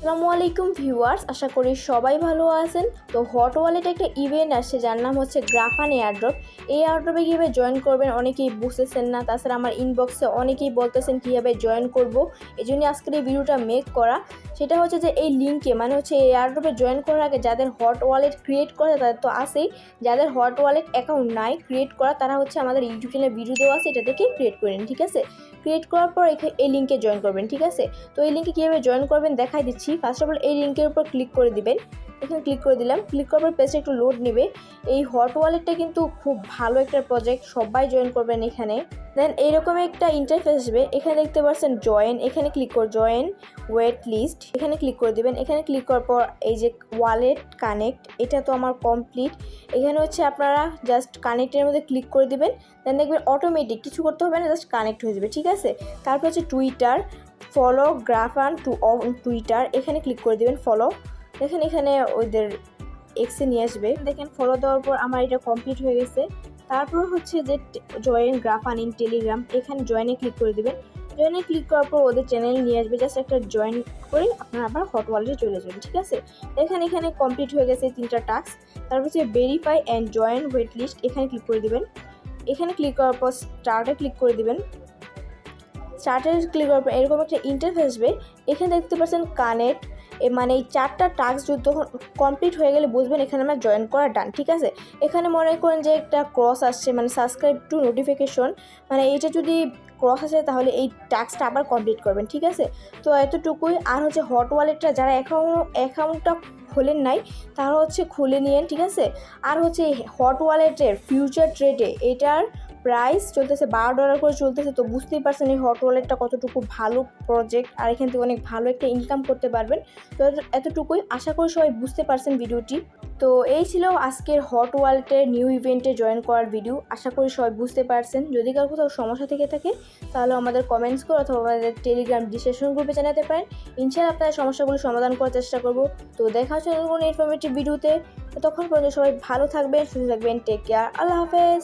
আসসালামু আলাইকুম ভিউয়ার্স, আশা করি সবাই ভালো আছেন। তো হট ওয়ালেট একটা ইভেন্ট আসছে, যার নাম হচ্ছে গ্রাফান এয়ারড্রপ এই এয়ারড্রপে কীভাবে জয়েন করবেন অনেকেই বুঝতেছেন না, তাছাড়া আমার ইনবক্সে অনেকেই বলতেছেন কীভাবে জয়েন করব। এই জন্য আজকের এই ভিডিওটা মেক করা। সেটা হচ্ছে যে এই লিঙ্কে মানে হচ্ছে এই এয়ারড্রপে জয়েন করার আগে যাদের হট ওয়ালেট ক্রিয়েট করা, তাদের তো আসেই যাদের হট ওয়ালেট অ্যাকাউন্ট নাই ক্রিয়েট করা, তারা হচ্ছে আমাদের ইউটিউব চ্যানেলে ভিডিও দেওয়া আছে, এটা থেকে ক্রিয়েট করে নিন, ঠিক আছে? ক্রিয়েট করার পর এই লিঙ্কে জয়েন করবেন, ঠিক আছে? তো এই লিঙ্কে কীভাবে জয়েন করবেন দেখাই দিচ্ছি। ফার্স্ট অফ অল এই লিঙ্কের উপর ক্লিক করে দিবেন। এখানে ক্লিক করে দিলাম। ক্লিক করার পর পেজটা একটু লোড নেবে। এই হট ওয়ালেটটা কিন্তু খুব ভালো একটা প্রজেক্ট সবাই জয়েন করবেন এখানে। দেন এইরকম একটা ইন্টারফেস আসবে। এখানে দেখতে পাচ্ছেন জয়েন এখানে ক্লিক করে জয়েন ওয়েট লিস্ট এখানে ক্লিক করে দিবেন। এখানে ক্লিক করার পর এই যে ওয়ালেট কানেক্ট এটা তো আমার কমপ্লিট এখানে হচ্ছে আপনারা জাস্ট কানেক্টের মধ্যে ক্লিক করে দিবেন। দেন দেখবেন অটোমেটিক কিছু করতে হবে না জাস্ট কানেক্ট হয়ে যাবে, ঠিক আছে? তারপর হচ্ছে টুইটার ফলো গ্রাফান টু টুইটার এখানে ক্লিক করে দিবেন ফলো দেখেন এখানে ওদের এক্সে নিয়ে আসবে। দেখেন ফলো দেওয়ার পর আমার এটা কমপ্লিট হয়ে গেছে। তারপর হচ্ছে যে জয়েন গ্রাফান ইন টেলিগ্রাম এখানে জয়েনে ক্লিক করে দিবেন। জয়েনে ক্লিক করার পর ওদের চ্যানেল নিয়ে আসবে। জাস্ট একটা জয়েন করে আপনারা আবার হট ওয়ালেটে চলে যাবেন, ঠিক আছে? দেখেন এখানে কমপ্লিট হয়ে গেছে তিনটা টাস্ক তারপর হচ্ছে verify and join wait list এখানে ক্লিক করে দিবেন। এখানে ক্লিক করার পর স্টার্টে ক্লিক করে দিবেন। স্টার্টে ক্লিক করার এরকম একটা ইন্টারফেস আসবে। এখানে দেখতে পাচ্ছেন কানেক্ট মানে এই চারটা টাস্ক যদি তখন কমপ্লিট হয়ে গেলে বুঝবেন এখানে আমার জয়েন করা ডান ঠিক আছে? এখানে মনে করেন যে একটা ক্রস আসছে মানে সাবস্ক্রাইব টু নোটিফিকেশন মানে এইটা যদি ক্রস আসে তাহলে এই টাস্কটা আবার কমপ্লিট করবেন, ঠিক আছে? তো এতটুকুই, আর হচ্ছে হট ওয়ালেটটা যারা অ্যাকাউন্ট অ্যাকাউন্টটা খোলেন নাই, তারা হচ্ছে খুলে নিয়েন, ঠিক আছে? আর হচ্ছে হট ওয়ালেটের ফিউচার ট্রেডে এটার প্রাইস চলতেছে, বারো ডলার করে চলতেছে, তো বুঝতেই পারছেন এই হট ওয়ালেটটা কতটুকু ভালো প্রজেক্ট আর এখান থেকে অনেক ভালো একটা ইনকাম করতে পারবেন। তো এতটুকুই। আশা করি সবাই বুঝতে পারছেন ভিডিওটি। তো এই ছিল আজকের হট ওয়ালেটের নিউ ইভেন্টে জয়েন করার ভিডিও আশা করি সবাই বুঝতে পারছেন। যদি কারও কোথাও সমস্যা থেকে থাকে, তাহলে আমাদের কমেন্টস করে অথবা আমাদের টেলিগ্রাম ডিসক্রিপশন গ্রুপে জানাতে পারেন। ইনশাআল্লাহ আপনার সমস্যাগুলো সমাধান করার চেষ্টা করব। তো দেখা হচ্ছে কোনো ইনফরমেটিভ ভিডিওতে তখন পর্যন্ত সবাই ভালো থাকবেন, সুস্থ থাকবেন টেক কেয়ার আল্লাহ হাফেজ।